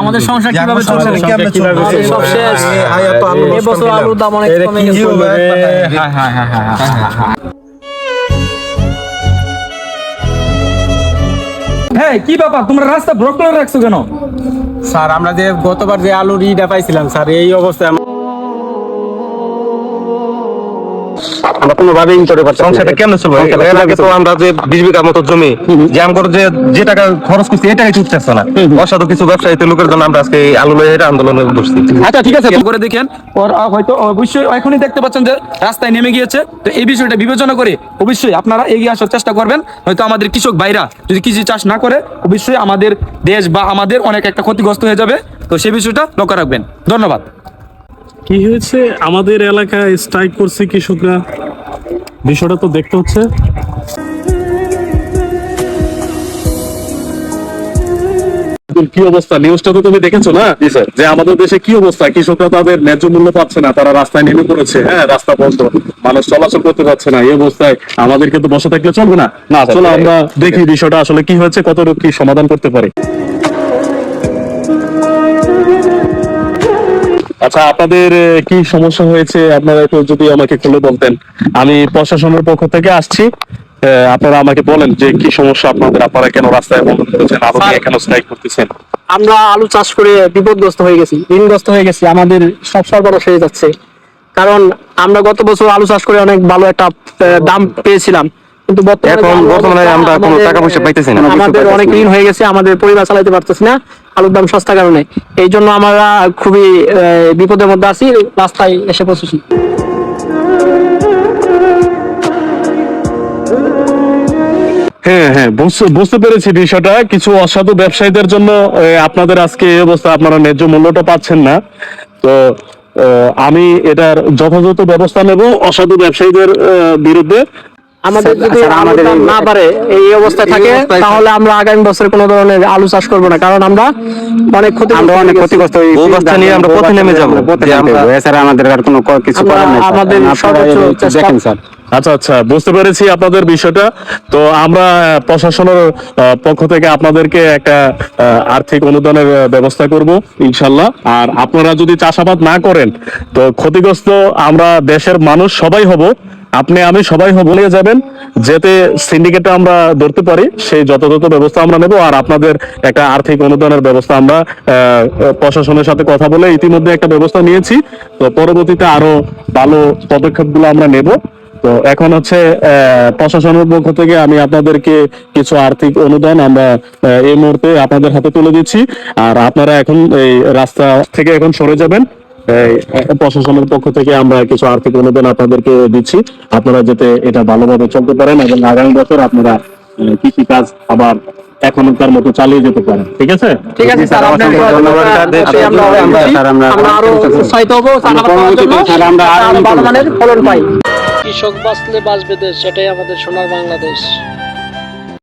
আমাদের সংসার কীভাবে চলবে সব শেষ এবছর আলুর দাম অনেক কমে গেছে হ্যাঁ কি ব্যাপার তোমরা রাস্তা ব্লক করে রাখছো কেন স্যার আমরা যে গতবার যে আলুর ইটা পাইছিলাম স্যার এই অবস্থায় আমরা আমরা কোনোভাবেই করতে পারছি সংসারটা কেমনে চলবে? এর আগে তো আমরা যে বিশ বিঘা মতো জমি যে আমগর যে যে টাকা খরচ করছি এই টাকাই চুটতেছে না। অসাধু কিছু ব্যবসায়ীতে লোকের জন্য আমরা আজকে আলু লয়ে আন্দোলনে বসছি। আচ্ছা ঠিক আছে। করে দেখেন হয়তো অবশ্যই এখনই দেখতে পাচ্ছেন যে রাস্তায় নেমে গিয়েছে। তো এই বিষয়টা বিবেচনা করে অবশ্যই আপনারা এগিয়ে আসার চেষ্টা করবেন। হয়তো আমাদের কৃষক ভাইরা যদি কৃষি চাষ না করে অবশ্যই আমাদের দেশ বা আমাদের অনেক একটা ক্ষতিগ্রস্ত হয়ে যাবে। তো সেই বিষয়টা লক্ষ্য রাখবেন। ধন্যবাদ। কি হয়েছে? আমাদের এলাকায় স্ট্রাইক করছে কৃষকরা। বিষয়টা তো দেখতে হচ্ছে। কি অবস্থা? নিউজটা তো তুমি দেখেছ না? যে আমাদের দেশে কি অবস্থা? কৃষকরা তাদের ন্যায্য মূল্য পাচ্ছে না তারা রাস্তায় নেমে পড়েছে। হ্যাঁ রাস্তা বন্ধ। মানুষ চলাচল করতে পারছে না। এই অবস্থায় আমাদেরকে তো বসে থাকলে চলবে না? না চলো আমরা দেখি বিষয়টা আসলে কি হয়েছে কতটুকু কি সমাধান করতে পারি। আচ্ছা আপনাদের কি সমস্যা হয়েছে? আপনারা একটু যদি আমাকে খুলে বলতেন। আমি প্রশাসনের পক্ষ থেকে আসছি। আপনারা আমাকে বলেন যে কি সমস্যা আপনাদের? আপনারা কেন রাস্তায় বন্ধ করতেছেন? আরও নিয়ে কেন স্ট্রাইক করতেছেন? আমরা আলু চাষ করে বিপদগ্রস্ত হয়ে গেছি ঋণগ্রস্ত হয়ে গেছি। আমাদের সব সর্বনাশ হয়ে যাচ্ছে। কারণ আমরা গত বছর আলু চাষ করে অনেক ভালো একটা দাম পেয়েছিলাম। কিন্তু বর্তমানে এখন বর্তমানে আমরা কোনো টাকা পয়সা পাইতেছি না, আমাদের অনেক ঋণ হয়ে গেছে আমাদের পরিবার চালাতে পারতেছি না আলুর দাম সস্তা কারণে। এই জন্য আমরা খুবই বিপদের মধ্যে আছি রাস্তায় এসে পৌঁছেছি। হ্যাঁ হ্যাঁ বুঝতে বুঝতে পেরেছি বিষয়টা। কিছু অসাধু ব্যবসায়ীদের জন্য আপনাদের আজকে এই অবস্থা আপনারা ন্যায্য মূল্যটা পাচ্ছেন না। তো আহ, আমি এটার যথাযথ ব্যবস্থা নেব অসাধু ব্যবসায়ীদের বিরুদ্ধে। আমাদের যদি দাম না বাড়ে এই অবস্থায় থাকে তাহলে আমরা আগামী বছর কোনো ধরনের আলু চাষ করব না কারণ আমরা অনেক ক্ষতি আমরা অনেক ক্ষতিগ্রস্ত বাচ্চা নিয়ে আমরা পথে নেমে যাব। এছাড়া আমাদের আর কোনো কিছু করার নেই আমাদের সর্বোচ্চ দেখেন স্যার। আচ্ছা আচ্ছা বুঝতে পেরেছি আপনাদের বিষয়টা। তো আমরা প্রশাসনের পক্ষ থেকে আপনাদেরকে একটা আহ, আর্থিক অনুদানের ব্যবস্থা করব ইনশাল্লাহ। আর আপনারা যদি চাষাবাদ না করেন তো ক্ষতিগ্রস্ত আমরা দেশের মানুষ সবাই হব। আপনি, আমি সবাই বলে যাবেন যেতে সিন্ডিকেটে আমরা ধরতে পারি, সেই যথাযথ ব্যবস্থা আমরা নেব আর আপনাদের একটা আর্থিক অনুদানের ব্যবস্থা আমরা প্রশাসনের সাথে কথা বলে ইতিমধ্যে একটা ব্যবস্থা নিয়েছি। তো পরবর্তীতে আরও ভালো পদক্ষেপগুলো আমরা নেব। তো এখন হচ্ছে প্রশাসনের পক্ষ থেকে আমি আপনাদেরকে কিছু আর্থিক অনুদান আমরা এই মুহূর্তে আপনাদের হাতে তুলে দিচ্ছি। আর আপনারা এখন এই রাস্তা থেকে এখন সরে যাবেন। প্রশাসনের পক্ষ থেকে আমরা কিছু আর্থিক অনুদান আপনাদেরকে দিচ্ছি। আপনারা যাতে এটা ভালোভাবে চলতে পারেন এবং আগামী বছর আপনারা কৃষি কাজ আবার এখনকার মতো চালিয়ে যেতে পারেন। ঠিক আছে? ঠিক আছে স্যার ধন্যবাদ, স্যার। আমরা আরও উৎসাহিত হব স্যার, আমরা আরও আরও ভালো মানের ফলন পাই। কৃষক বাঁচলে বাঁচবে দেশ সেটাই আমাদের সোনার বাংলাদেশ।